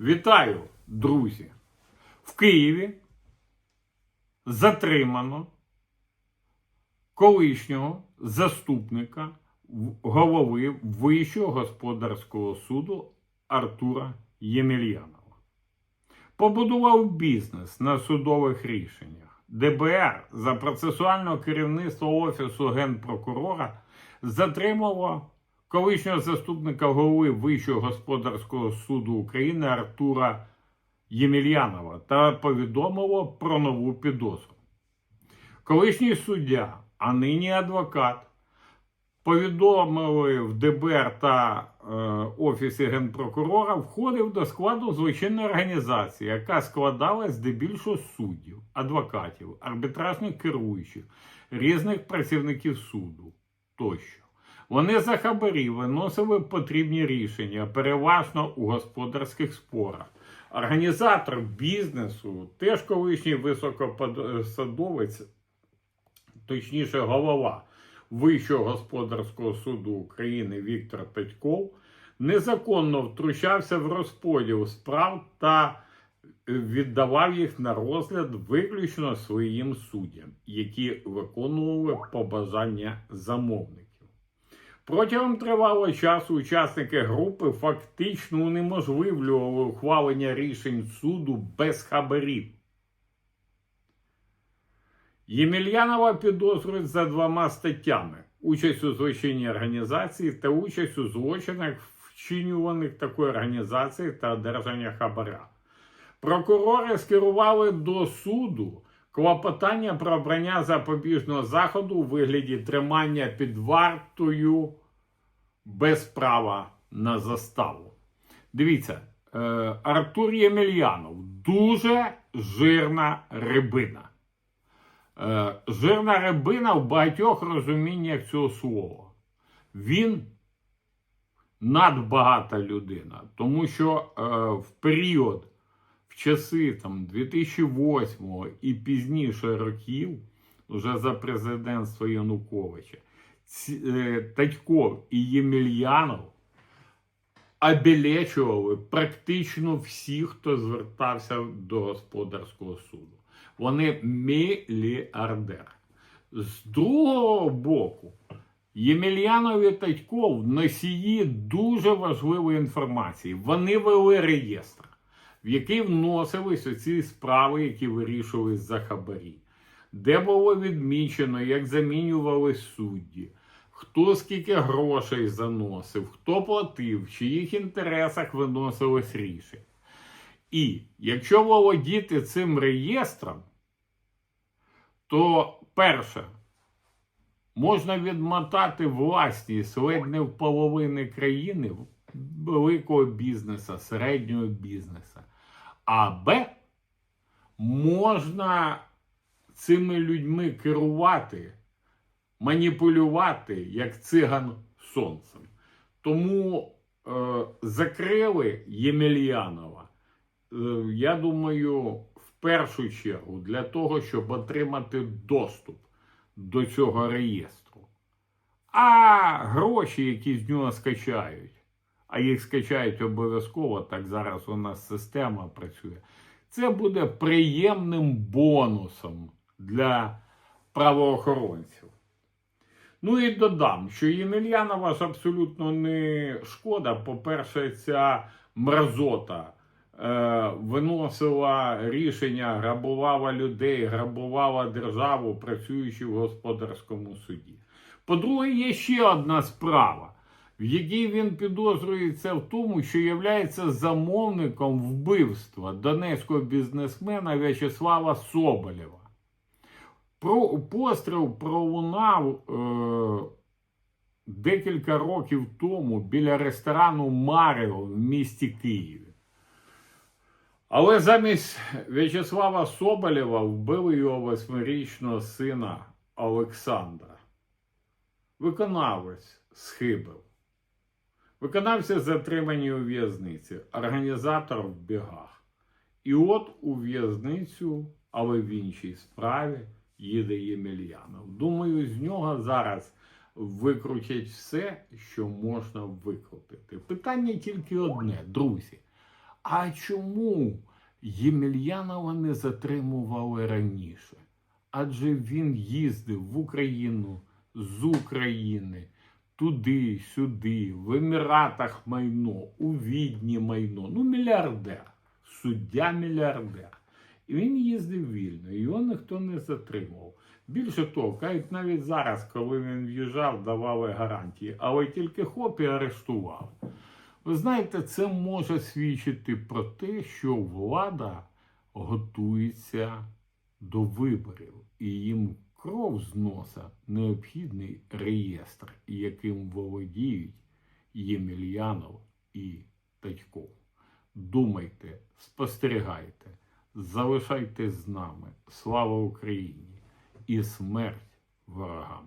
Вітаю, друзі! В Києві затримано колишнього заступника голови Вищого господарського суду Артура Ємельянова. Побудував бізнес на судових рішеннях. ДБР за процесуального керівництва Офісу генпрокурора затримало колишнього заступника голови Вищого господарського суду України Артура Ємельянова та повідомило про нову підозру. Колишній суддя, а нині адвокат, повідомили в ДБР та е, Офісі генпрокурора, входив до складу злочинної організації, яка складалась здебільшого суддів, адвокатів, арбітражних керуючих, різних працівників суду тощо. Вони за хабарі виносили потрібні рішення, переважно у господарських спорах. Організатор бізнесу, теж колишній високопосадовець, точніше, голова Вищого господарського суду України Віктор Петьков, незаконно втручався в розподіл справ та віддавав їх на розгляд виключно своїм суддям, які виконували побажання замовників. Протягом тривалого часу учасники групи фактично унеможливлювали ухвалення рішень суду без хабарів. Ємельянова підозрюють за двома статтями: участь у злочинній організації та участь у злочинах, вчинюваних такою організацією та одержання хабаря. Прокурори скерували до суду клопотання про обрання запобіжного заходу у вигляді тримання під вартою без права на заставу. Дивіться, е, Артур Ємельянов дуже жирна рибина. Е, жирна рибина в багатьох розуміннях цього слова. Він надбагата людина, тому що е, в період, часи там, 2008 і пізніше років, вже за президентства Януковича, ці, е, Татьков і Ємельянов обілечували практично всіх, хто звертався до господарського суду. Вони мільярдер. З другого боку, Ємельянов і Татьков носії дуже важливої інформації. Вони вели реєстр, в який вносились оці справи, які вирішувались за хабарі, де було відмічено, як замінювали судді, хто скільки грошей заносив, хто платив, в чиїх інтересах виносилось рішення. І якщо володіти цим реєстром, то перше, можна відмотати власність ледь не в половини країни великого бізнесу, середнього бізнесу. А Б, можна цими людьми керувати, маніпулювати, як циган сонцем. Тому е, закрили Ємельянова, е, я думаю, в першу чергу для того, щоб отримати доступ до цього реєстру. А гроші, які з нього скачають, а їх скачають обов'язково, так зараз у нас система працює. Це буде приємним бонусом для правоохоронців. Ну і додам, що Ємельянова ж абсолютно не шкода. По-перше, ця мразота е, виносила рішення, грабувала людей, грабувала державу, працюючи в господарському суді. По-друге, є ще одна справа, в якій він підозрюється в тому, що є замовником вбивства донецького бізнесмена В'ячеслава Соболєва. Про постріл пролунав е, декілька років тому біля ресторану Маріо в місті Києві. Але замість В'ячеслава Соболєва вбили його восьмирічного сина Олександра. Виконавець схибив. Виконавці затримані у в'язниці, організатор в бігах. І от у в'язницю, але в іншій справі, їде Ємельянов. Думаю, з нього зараз викрутять все, що можна викрутити. Питання тільки одне, друзі. А чому Ємельянова не затримували раніше? Адже він їздив в Україну з України туди, сюди, в Еміратах майно, у Відні майно. Ну, мільярдер, суддя мільярдер. І він їздив вільно, його ніхто не затримував. Більше того, кажуть, навіть зараз, коли він в'їжджав, давали гарантії, але тільки хоп і арештували. Ви знаєте, це може свідчити про те, що влада готується до виборів, і їм кров з носа необхідний реєстр, яким володіють Ємельянов і Татьков. Думайте, спостерігайте, залишайте з нами. Слава Україні і смерть ворогам!